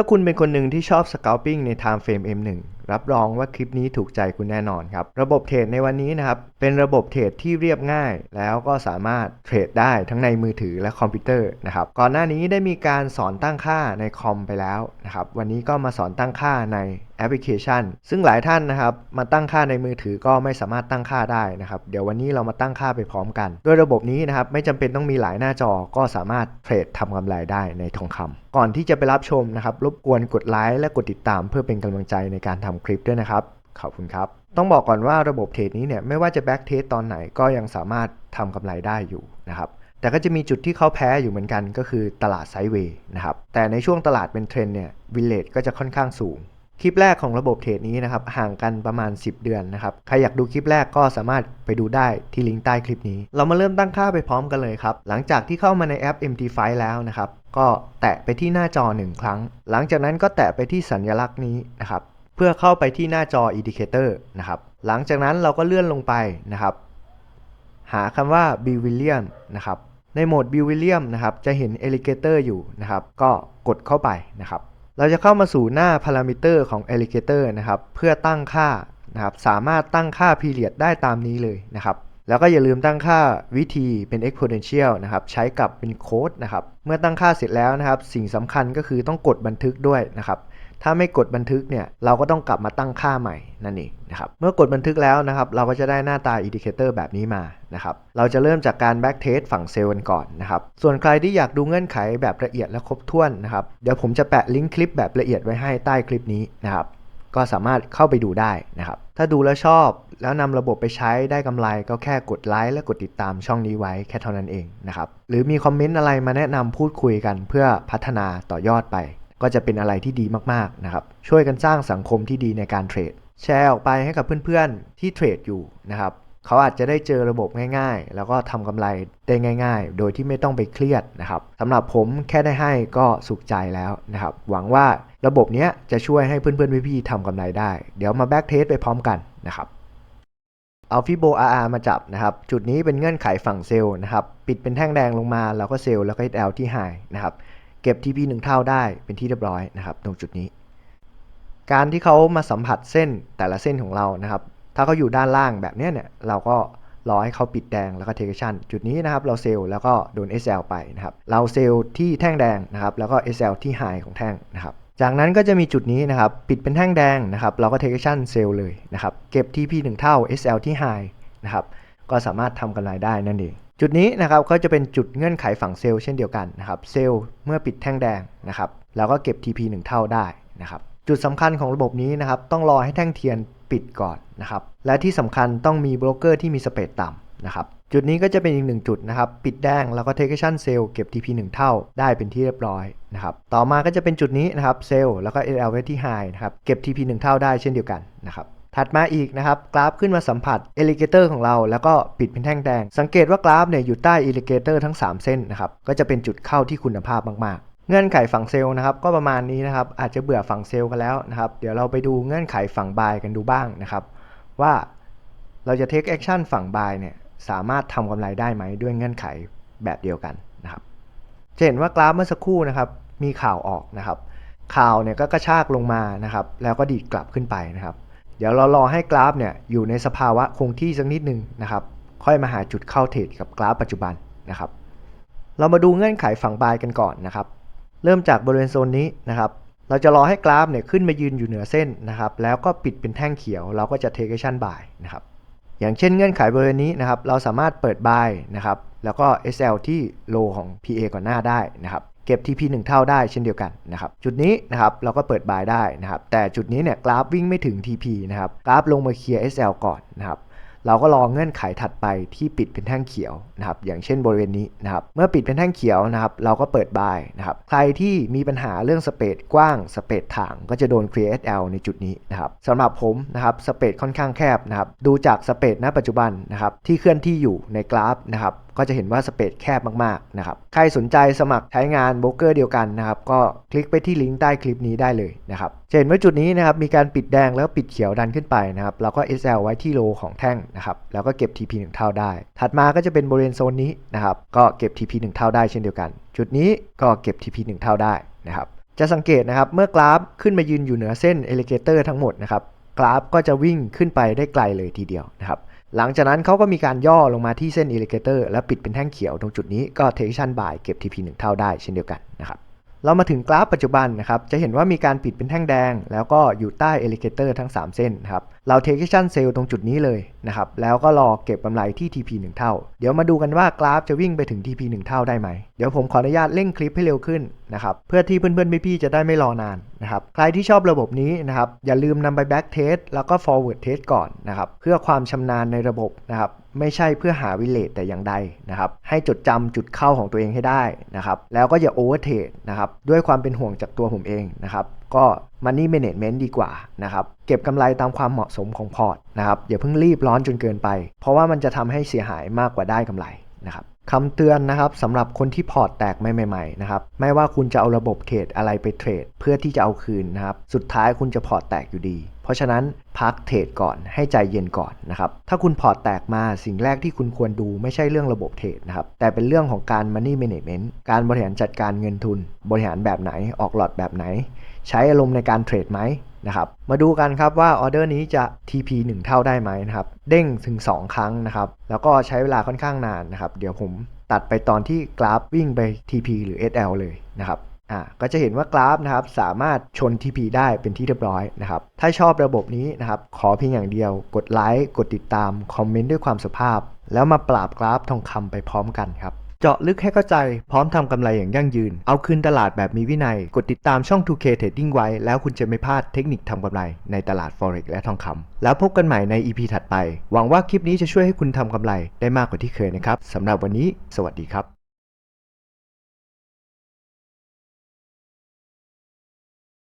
ถ้าคุณเป็นคนหนึ่งที่ชอบส c a l p i n g ใน time frame M1 รับรองว่าคลิปนี้ถูกใจคุณแน่นอนครับ ระบบเทรดในวันนี้นะครับ เป็นระบบเทรดที่เรียบง่าย แล้วก็สามารถเทรดได้ทั้งในมือถือและคอมพิวเตอร์นะครับ ก่อนหน้านี้ได้มีการสอนตั้งค่าในคอมไปแล้วนะครับ วันนี้ก็มาสอนตั้งค่าใน แอปพลิเคชัน ซึ่งหลายท่านนะครับมาตั้งค่าในมือถือก็ไม่สามารถตั้งค่าได้นะครับ เดี๋ยววันนี้เรามาตั้งค่าไปพร้อมกันด้วยระบบนี้นะครับไม่จำเป็นต้องมีหลายหน้าจอก็สามารถเทรดทำกำไรได้ในทองคำก่อนที่จะไปรับชมนะครับรบกวนกดไลค์และกดติดตาม เพื่อเป็นกำลังใจในการทำคลิปด้วยนะครับขอบคุณครับ ต้องบอกก่อนว่าระบบเทรดนี้เนี่ยไม่ว่าจะแบ็กเทสตอนไหนก็ยังสามารถทำกำไรได้อยู่นะครับแต่ก็จะมีจุดที่เขาแพ้อยู่เหมือนกันก็คือตลาดไซด์เวย์นะครับแต่ในช่วงตลาดเป็นเทรนด์เนี่ยวิลเลจก็จะค่อนข้างสูง คลิปแรกของระบบเทรดนี้นะครับห่างกันประมาณ 10 เดือนนะครับใครอยากดูคลิปแรกก็สามารถไปดูได้ที่ลิงก์ใต้คลิปนี้ เรามาเริ่มตั้งค่าไปพร้อมกันเลยครับหลังจากที่เข้ามาในแอป MT5 แล้วนะครับก็แตะไปที่หน้าจอ 1 ครั้ง หลังจากนั้นก็แตะไปที่สัญลักษณ์นี้นะครับเพื่อเข้าไปที่หน้าจอ Indicator นะครับหลังจากนั้นเราก็เลื่อนลงไปนะครับหาคำว่า b w i l l i a m นะครับในโหมด b w i l l i a m นะครับจะเห็น Alligator อยู่นะครับก็กดเข้าไปนะครับ เราจะเข้ามาสู่หน้าพารามิเตอร์ของ Alligator นะครับ เพื่อตั้งค่านะครับ สามารถตั้งค่า period ได้ตามนี้เลยนะครับ แล้วก็อย่าลืมตั้งค่าวิธีเป็น exponential นะครับ ใช้กับเป็นโค้ดนะครับ เมื่อตั้งค่าเสร็จแล้วนะครับ สิ่งสำคัญก็คือต้องกดบันทึกด้วยนะครับ ถ้าไม่กดบันทึกเนี่ยเราก็ต้องกลับมาตั้งค่าใหม่นั่นเองนะครับเมื่อกดบันทึกแล้วนะครับเราก็จะได้หน้าตา indicator แบบนี้มานะครับเราจะเริ่มจากการ back test ฝั่งเซลล์กันก่อนนะครับส่วนใครที่อยากดูเงื่อนไขแบบละเอียดและครบถ้วนนะครับเดี๋ยวผมจะแปะลิงก์คลิปแบบละเอียดไว้ให้ใต้คลิปนี้นะครับก็สามารถเข้าไปดูได้นะครับ ถ้าดูแล้วชอบแล้วนำระบบไปใช้ได้กำไรก็แค่กดไลค์และกดติดตามช่องนี้ไว้แค่เท่านั้นเองนะครับ หรือมีคอมเมนต์อะไรมาแนะนำพูดคุยกันเพื่อพัฒนาต่อยอดไป ก็จะเป็นอะไรที่ดีมากๆนะครับช่วยกันสร้างสังคมที่ดีในการเทรด แชร์ออกไปให้กับเพื่อนๆที่เทรดอยู่นะครับเขาอาจจะได้เจอระบบง่ายๆ แล้วก็ทำกำไรได้ง่าย ๆ โดยที่ไม่ต้องไปเครียดนะครับสำหรับผมแค่ได้ให้ก็สุขใจแล้วนะครับหวังว่าระบบเนี้ยจะช่วยให้เพื่อนๆพี่ๆทำกำไรได้ เดี๋ยวมาแบ็กเทสไปพร้อมกันนะครับเอาฟิโบ RR มาจับนะครับ จุดนี้เป็นเงื่อนไขฝั่งเซลล์นะครับ ปิดเป็นแท่งแดงลงมา แล้วก็เซลล์แล้วก็ SL ที่ High นะครับ เก็บ TP 1 เท่าได้เป็นที่เรียบร้อยนะครับ ตรงจุดนี้ การที่เขามาสัมผัสเส้นแต่ละเส้นของเรานะครับ ถ้าเขาอยู่ด้านล่างแบบเนี้ยเนี่ยเราก็รอให้เขาปิดแดงแล้วก็เทคชั่นจุดนี้นะครับเราเซลแล้วก็โดน SL ไปนะครับเราเซลที่แท่งแดงนะครับแล้วก็ SL ที่ High ของแท่งนะครับจากนั้นก็จะมีจุดนี้นะครับปิดเป็นแท่งแดงนะครับเราก็เทคชั่นเซลเลยนะครับเก็บ TP 1 เท่า SL ที่ High นะครับก็สามารถทำกำไรได้นั่นเอง จุดนี้นะครับก็จะเป็นจุดเงื่อนไขฝั่งเซลล์เช่นเดียวกันนะครับเซลล์เมื่อปิดแท่งแดงนะครับเราก็เก็บ TP 1 เท่าได้นะครับจุดสำคัญของระบบนี้นะครับต้องรอให้แท่งเทียนปิดก่อนนะครับและที่สำคัญต้องมีโบรกเกอร์ที่มีสเปดต่ำนะครับจุดนี้ก็จะเป็นอีกหนึ่งจุดนะครับปิดแดงแล้วก็เทคชั่นเซลล์เก็บ TP 1 เท่าได้เป็นที่เรียบร้อยนะครับต่อมาก็จะเป็นจุดนี้นะครับเซลล์แล้วก็ LL ไว้ที่ High นะครับเก็บ TP 1 เท่าได้เช่นเดียวกันนะครับ ถัดมาอีกนะครับ กราฟขึ้นมาสัมผัสเอลิเกเตอร์ของเรา แล้วก็ปิดเป็นแท่งแดง สังเกตว่ากราฟเนี่ยอยู่ใต้เอลิเกเตอร์ทั้ง 3 เส้นนะครับ ก็จะเป็นจุดเข้าที่คุณภาพมากๆ เงื่อนไขฝั่งเซลล์นะครับ ก็ประมาณนี้นะครับ อาจจะเบื่อฝั่งเซลล์กันแล้วนะครับ เดี๋ยวเราไปดูเงื่อนไขฝั่งบายกันดูบ้างนะครับ ว่าเราจะเทคแอคชั่นฝั่งบายเนี่ยสามารถทำกำไรได้ไหมด้วยเงื่อนไขแบบเดียวกันนะครับจะเห็นว่ากราฟเมื่อสักครู่นะครับมีข่าวออกนะครับ ข่าวเนี่ยก็กระชากลงมานะครับ แล้วก็ดีดกลับขึ้นไปนะครับ เดี๋ยวเรารอให้กราฟเนี่ยอยู่ในสภาวะคงที่สักนิดนึงนะครับ ค่อยมาหาจุดเข้าเทรดกับกราฟปัจจุบันนะครับ เรามาดูเงื่อนไขฝั่งบายกันก่อนนะครับ เริ่มจากบริเวณโซนนี้นะครับ เราจะรอให้กราฟเนี่ยขึ้นมายืนอยู่เหนือเส้นนะครับ แล้วก็ปิดเป็นแท่งเขียว เราก็จะ take action buy นะครับ อย่างเช่นเงื่อนไขบริเวณนี้นะครับ เราสามารถเปิด buy นะครับ แล้วก็ SL ที่ low ของ PA ก่อนหน้าได้นะครับ เก็บ TP 1 เท่าได้เช่นเดียวกันนะครับจุดนี้นะครับเราก็เปิด buy ได้นะครับแต่จุดนี้เนี่ยกราฟวิ่งไม่ถึง TP นะครับกราฟลงมาเคลียร์ SL ก่อนนะครับเราก็รอเงื่อนไขถัดไปที่ปิดเป็นแท่งเขียวนะครับอย่างเช่นบริเวณนี้นะครับเมื่อปิดเป็นแท่งเขียวนะครับเราก็เปิดบายนะครับใครที่มีปัญหาเรื่องสเปดกว้างสเปดถ่างก็จะโดน create L ในจุดนี้นะครับสำหรับผมนะครับสเปดค่อนข้างแคบนะครับดูจากสเปดณปัจจุบันนะครับที่เคลื่อนที่อยู่ในกราฟนะครับ ก็จะเห็นว่าสเปซแคบมากๆนะครับใครสนใจสมัครใช้งานโบรกเกอร์เดียวกันนะครับก็คลิกไปที่ลิงก์ใต้คลิปนี้ได้เลยนะครับจะเห็นว่าจุดนี้นะครับมีการปิดแดงแล้วปิดเขียวดันขึ้นไปนะครับเราก็ SL ไว้ที่โลของแท่งนะครับแล้วก็เก็บ TP 1 เท่าได้ ถัดมาก็จะเป็นบริเวณโซนนี้นะครับก็เก็บ TP 1 เท่าได้เช่นเดียวกัน จุดนี้ก็เก็บ TP 1 เท่าได้นะครับจะสังเกตนะครับเมื่อกราฟขึ้นมายืนอยู่เหนือเส้นเอลิเกเตอร์ทั้งหมดนะครับกราฟก็จะวิ่งขึ้นไปได้ไกลเลยทีเดียวนะครับ หลังจากนั้นเขาก็มีการย่อลงมาที่เส้นเอลิเกเตอร์และปิดเป็นแท่งเขียวตรงจุดนี้ก็เทคชันบายเก็บ TP 1 เท่าได้เช่นเดียวกันนะครับเรามาถึงกราฟปัจจุบันนะครับจะเห็นว่ามีการปิดเป็นแท่งแดง แล้วก็อยู่ใต้เอลิเกเตอร์ทั้ง 3 เส้นครับเราเทคชันเซลล์ตรงจุดนี้เลยนะครับแล้วก็รอเก็บกำไรที่ TP 1 เท่า เดี๋ยวมาดูกันว่ากราฟจะวิ่งไปถึง TP 1 เท่าได้ไหม เดี๋ยวผมขออนุญาตเร่งคลิปให้เร็วขึ้นนะครับเพื่อที่เพื่อนๆพี่ๆจะได้ไม่รอนานนะครับใครที่ชอบระบบนี้นะครับอย่าลืมนำไป back test แล้วก็ forward test ก่อนนะครับเพื่อความชำนาญในระบบนะครับไม่ใช่เพื่อหาวิเลตแต่อย่างใดนะครับให้จดจำจุดเข้าของตัวเองให้ได้นะครับแล้วก็อย่า over trade นะครับด้วยความเป็นห่วงจากตัวผมเองนะครับ ก็ money management ดีกว่านะครับ เก็บกำไรตามความเหมาะสมของพอร์ตนะครับอย่าเพิ่งรีบร้อนจนเกินไป เพราะว่ามันจะทำให้เสียหายมากกว่าได้กำไรนะครับคำเตือนนะครับสำหรับคนที่พอร์ตแตกใหม่ๆนะครับไม่ว่าคุณจะเอาระบบเทรดอะไรไปเทรด เพื่อที่จะเอาคืนนะครับสุดท้ายคุณจะพอร์ตแตกอยู่ดี เพราะฉะนั้นพักเทรดก่อนให้ใจเย็นก่อนนะครับถ้าคุณพอร์ตแตกมาสิ่งแรกที่คุณควรดูไม่ใช่เรื่องระบบเทรดนะครับแต่เป็นเรื่องของการ money management การบริหารจัดการเงินทุน บริหารแบบไหนออกหลอดแบบไหน ใช้อารมณ์ในการเทรดไหมนะครับมาดูกันครับว่าออเดอร์นี้จะ TP 1 เท่าได้ไหมนะครับเด้งถึง 2 ครั้งนะครับแล้วก็ใช้เวลาค่อนข้างนานนะครับเดี๋ยวผมตัดไปตอนที่กราฟวิ่งไป TP หรือ SL เลยนะครับอ่าก็จะเห็นว่ากราฟนะครับสามารถชน TP ได้เป็นที่เรียบร้อยนะครับถ้าชอบระบบนี้นะครับขอเพียงอย่างเดียว กดไลค์กดติดตาม คอมเมนต์ด้วยความสุภาพ แล้วมาปราบกราฟทองคำไปพร้อมกันครับ เจาะลึกให้เข้าใจพร้อมทำกำไรอย่างยั่งยืน เอาคืนตลาดแบบมีวินัย กดติดตามช่อง 2K Trading ไว้ แล้วคุณจะไม่พลาดเทคนิคทำกำไรในตลาด Forex และทองคำแล้วพบกันใหม่ใน EP ถัดไป หวังว่าคลิปนี้จะช่วยให้คุณทำกำไรได้มากกว่าที่เคยนะครับสำหรับวันนี้ สวัสดีครับ